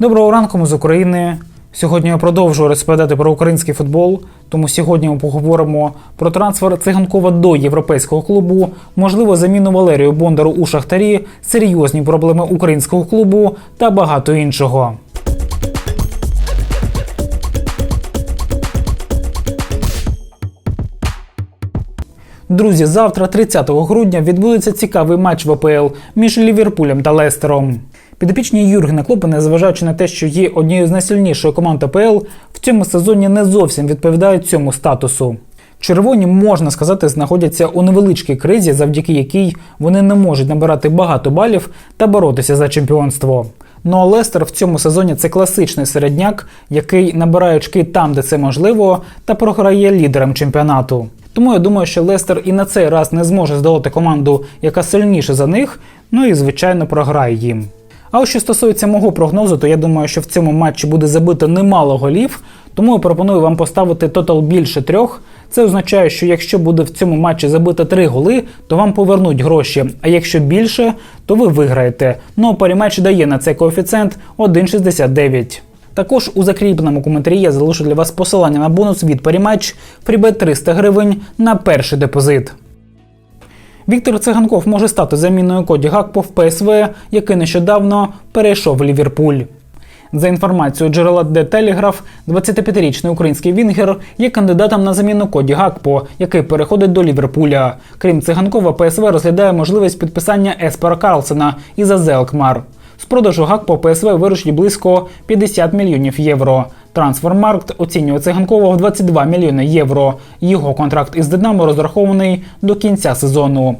Доброго ранку ми з України. Сьогодні я продовжую розповідати про український футбол. Тому сьогодні ми поговоримо про трансфер циганкова до європейського клубу, можливо, заміну Валерію Бондару у Шахтарі, серйозні проблеми українського клубу та багато іншого. Друзі, завтра, 30 грудня, відбудеться цікавий матч в АПЛ між Ліверпулем та Лестером. Підопічні Юргена Клопа, незважаючи на те, що є однією з найсильніших команд АПЛ, в цьому сезоні не зовсім відповідають цьому статусу. Червоні, можна сказати, знаходяться у невеличкій кризі, завдяки якій вони не можуть набирати багато балів та боротися за чемпіонство. Ну а Лестер в цьому сезоні це класичний середняк, який набирає очки там, де це можливо, та програє лідерам чемпіонату. Тому я думаю, що Лестер і на цей раз не зможе здолати команду, яка сильніша за них, ну і звичайно програє їм. А ось що стосується мого прогнозу, то я думаю, що в цьому матчі буде забито немало голів, тому я пропоную вам поставити тотал більше трьох. Це означає, що якщо буде в цьому матчі забито три голи, то вам повернуть гроші. А якщо більше, то ви виграєте. Ну а паріматч дає на цей коефіцієнт 1,69. Також у закріпленому коментарі я залишу для вас посилання на бонус від паріматч Фрібет 300 гривень на перший депозит. Віктор Циганков може стати заміною Коді Гакпо в ПСВ, який нещодавно перейшов Ліверпуль. За інформацією джерела The Telegraph, 25-річний український Вінгер є кандидатом на заміну Коді Гакпо, який переходить до Ліверпуля. Крім циганкова, ПСВ розглядає можливість підписання Еспера Карлсена із АЗ Алкмар. З продажу Гакпо ПСВ виручить близько 50 мільйонів євро. Трансфермаркт оцінює циганкова в 22 мільйони євро. Його контракт із Динамо розрахований до кінця сезону.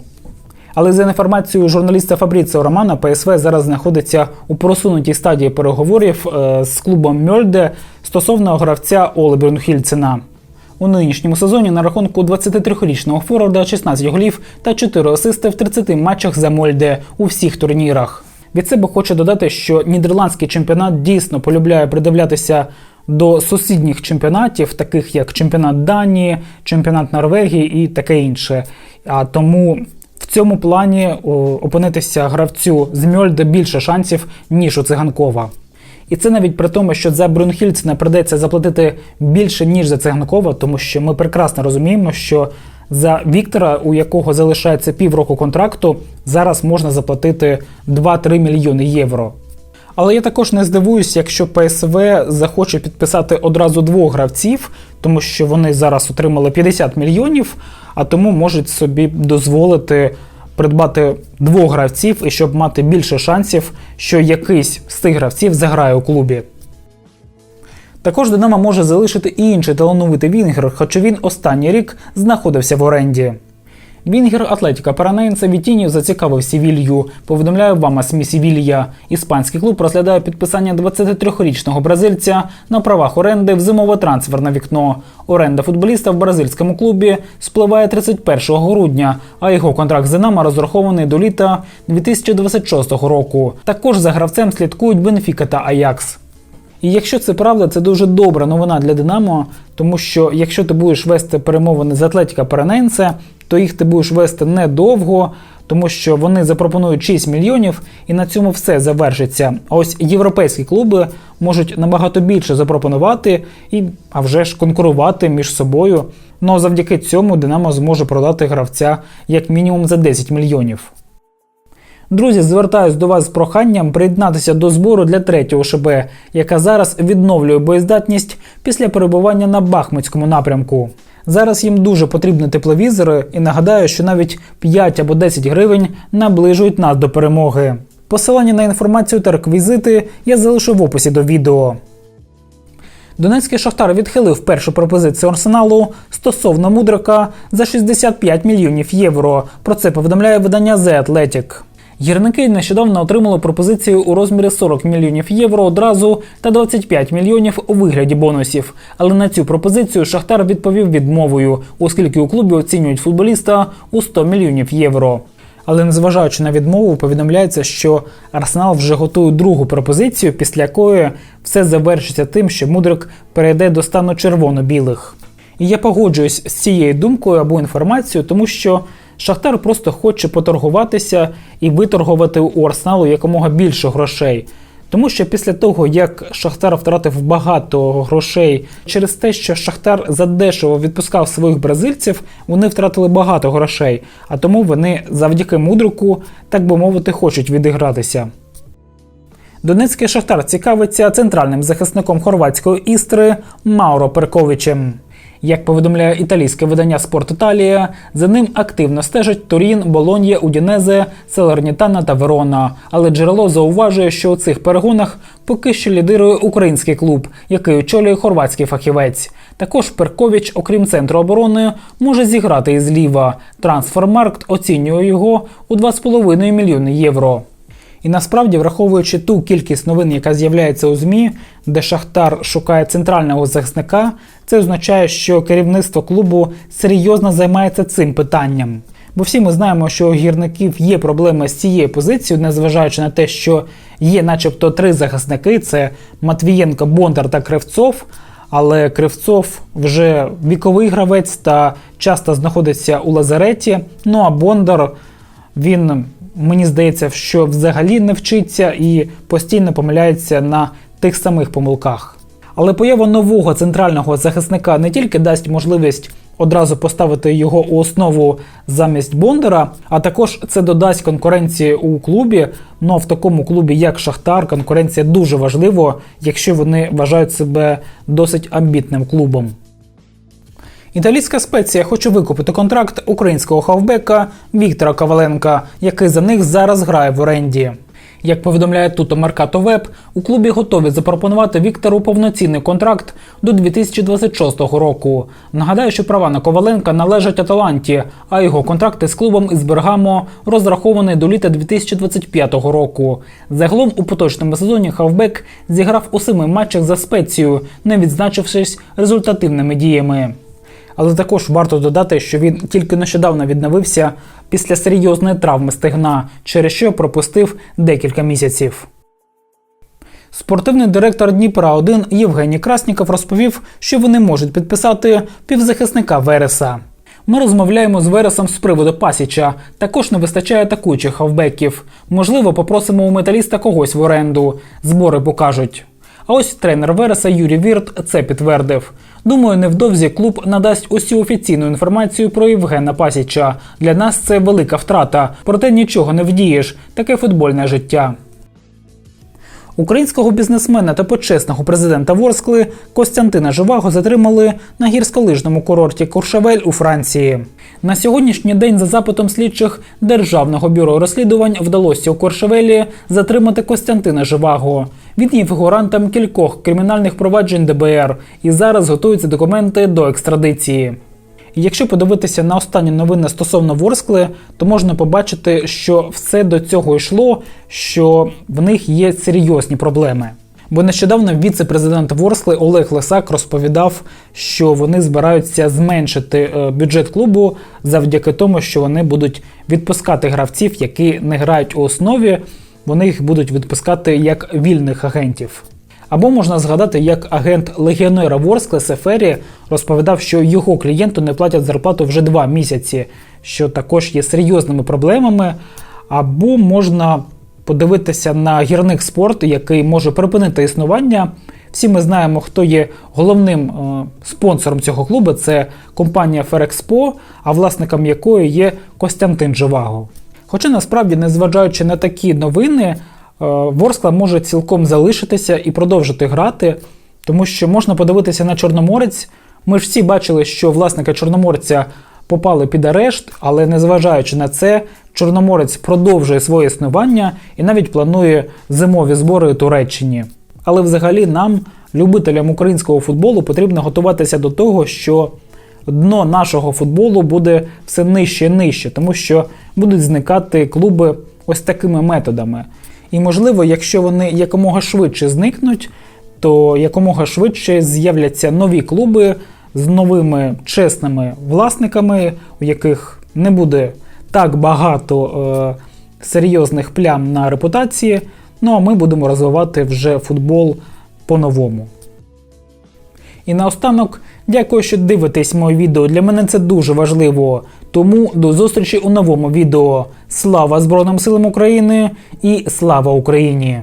Але за інформацією журналіста Фабріціо Романа, ПСВ зараз знаходиться у просунутій стадії переговорів е, з клубом Мьольде стосовно гравця Оле Брюнхільцена. У нинішньому сезоні на рахунку 23-річного форварда 16 голів та 4 асисти в 30 матчах за Мольде у всіх турнірах. Від себе хочу додати, що нідерландський чемпіонат дійсно полюбляє придивлятися до сусідніх чемпіонатів, таких як чемпіонат Данії, чемпіонат Норвегії і таке інше. А тому в цьому плані опинитися гравцю з Мьольде більше шансів, ніж у циганкова. І це навіть при тому, що за Брюнхільцена придеться заплатити більше, ніж за циганкова, тому що ми прекрасно розуміємо, що за Віктора, у якого залишається півроку контракту, зараз можна заплатити 2-3 мільйони євро. Але я також не здивуюся, якщо ПСВ захоче підписати одразу двох гравців, тому що вони зараз отримали 50 мільйонів, а тому можуть собі дозволити придбати двох гравців і щоб мати більше шансів, що якийсь з цих гравців заграє у клубі. Також Динамо може залишити і інший талановитий Вінгер, хоча він останній рік знаходився в оренді. Вінгер Атлетіка Паранейнца Вітінів зацікавив Сівілью. Повідомляє вам СМІ Сівілья. Іспанський клуб розглядає підписання 23-річного бразильця на правах оренди в зимове трансферне вікно. Оренда футболіста в бразильському клубі спливає 31 грудня, а його контракт з Динамо розрахований до літа 2026 року. Також за гравцем слідкують Бенфіка та Аякс. І якщо це правда, це дуже добра новина для Динамо, тому що якщо ти будеш вести перемовини з Атлетіка Параненце, то їх ти будеш вести недовго, тому що вони запропонують 6 мільйонів, і на цьому все завершиться. А ось європейські клуби можуть набагато більше запропонувати і, а вже ж, конкурувати між собою. Ну а завдяки цьому Динамо зможе продати гравця як мінімум за 10 мільйонів. Друзі, звертаюсь до вас з проханням приєднатися до збору для третього ШБ, яка зараз відновлює боєздатність після перебування на Бахмутському напрямку. Зараз їм дуже потрібні тепловізори, і нагадаю, що навіть 5 або 10 гривень наближують нас до перемоги. Посилання на інформацію та реквізити я залишу в описі до відео. Донецький Шахтар відхилив першу пропозицію арсеналу стосовно мудрика за 65 мільйонів євро. Про це повідомляє видання The Athletic. Гірники нещодавно отримали пропозицію у розмірі 40 мільйонів євро одразу та 25 мільйонів у вигляді бонусів. Але на цю пропозицію Шахтар відповів відмовою, оскільки у клубі оцінюють футболіста у 100 мільйонів євро. Але незважаючи на відмову, повідомляється, що Арсенал вже готує другу пропозицію, після якої все завершиться тим, що Мудрик перейде до стану червоно-білих. І я погоджуюсь з цією думкою або інформацією, тому що Шахтар просто хоче поторгуватися і виторгувати у Арсеналу якомога більше грошей. Тому що після того, як Шахтар втратив багато грошей через те, що Шахтар задешево відпускав своїх бразильців, вони втратили багато грошей, а тому вони завдяки мудрику, так би мовити, хочуть відігратися. Донецький Шахтар цікавиться центральним захисником хорватської істри Мауро Перковичем. Як повідомляє італійське видання Спорт Італія, за ним активно стежать Турін, Болоньє, Удінезе, Селернітана та Верона. Але джерело зауважує, що у цих перегонах поки що лідирує український клуб, який очолює хорватський фахівець. Також Перкович, окрім центру оборони, може зіграти і зліва. Трансфермаркт оцінює його у 2,5 мільйони євро. І насправді, враховуючи ту кількість новин, яка з'являється у ЗМІ, де Шахтар шукає центрального захисника, це означає, що керівництво клубу серйозно займається цим питанням. Бо всі ми знаємо, що у гірників є проблеми з цією позицією, незважаючи на те, що є, начебто, три захисники: це Матвієнко, Бондар та Кривцов. Але Кривцов вже віковий гравець та часто знаходиться у лазареті. Ну а Бондар він мені здається, що взагалі не вчиться і постійно помиляється на тих самих помилках. Але поява нового центрального захисника не тільки дасть можливість одразу поставити його у основу замість Бондара, а також це додасть конкуренції у клубі. Ну а в такому клубі, як Шахтар, конкуренція дуже важлива, якщо вони вважають себе досить амбітним клубом. Італійська спеція хоче викупити контракт українського хавбека Віктора Коваленка, який за них зараз грає в оренді. Як повідомляє Туто Меркато Веб, у клубі готові запропонувати Віктору повноцінний контракт до 2026 року. Нагадаю, що права на Коваленка належать Аталанті, а його контракти з клубом із Бергамо розрахований до літа 2025 року. Загалом у поточному сезоні Хавбек зіграв у семи матчах за спецію, не відзначившись результативними діями. Але також варто додати, що він тільки нещодавно відновився після серйозної травми стегна, через що пропустив декілька місяців. Спортивний директор Дніпра 1 Євгеній Красніков розповів, що вони можуть підписати півзахисника Вереса. Ми розмовляємо з Вересом з приводу Пасіча. Також не вистачає атакуючих хавбеків. Можливо, попросимо у металіста когось в оренду. Збори покажуть. А ось тренер Вереса Юрій Вірт це підтвердив. Думаю, невдовзі клуб надасть усю офіційну інформацію про Євгена Пасіча. Для нас це велика втрата, проте нічого не вдієш. Таке футбольне життя. Українського бізнесмена та почесного президента Ворскли Костянтина Живаго затримали на гірськолижному курорті Куршавель у Франції. На сьогоднішній день за запитом слідчих Державного бюро розслідувань вдалося у Куршавелі затримати Костянтина Живаго. Він є фігурантом кількох кримінальних проваджень ДБР і зараз готуються документи до екстрадиції. Якщо подивитися на останні новини стосовно Ворскли, то можна побачити, що все до цього йшло, що в них є серйозні проблеми. Бо нещодавно віце-президент Ворскли Олег Лисак розповідав, що вони збираються зменшити е, бюджет клубу завдяки тому, що вони будуть відпускати гравців, які не грають у основі. Вони їх будуть відпускати як вільних агентів. Або можна згадати, як агент легіонера Ворскли Сефері розповідав, що його клієнту не платять зарплату вже два місяці, що також є серйозними проблемами. Або можна подивитися на гірник спорт, який може припинити існування. Всі ми знаємо, хто є головним е, спонсором цього клубу. Це компанія Ферекспо, а власником якої є Костянтин Живаго. Хоча насправді, незважаючи на такі новини, е, Ворскла може цілком залишитися і продовжити грати, тому що можна подивитися на Чорноморець. Ми ж всі бачили, що власники Чорноморця попали під арешт, але незважаючи на це, Чорноморець продовжує своє існування і навіть планує зимові збори Туреччині. Але взагалі нам, любителям українського футболу, потрібно готуватися до того, що дно нашого футболу буде все нижче і нижче, тому що будуть зникати клуби ось такими методами. І можливо, якщо вони якомога швидше зникнуть, то якомога швидше з'являться нові клуби з новими чесними власниками, у яких не буде так багато е, серйозних плям на репутації. Ну а ми будемо розвивати вже футбол по-новому. І наостанок, дякую, що дивитесь моє відео. Для мене це дуже важливо. Тому до зустрічі у новому відео. Слава Збройним силам України і слава Україні!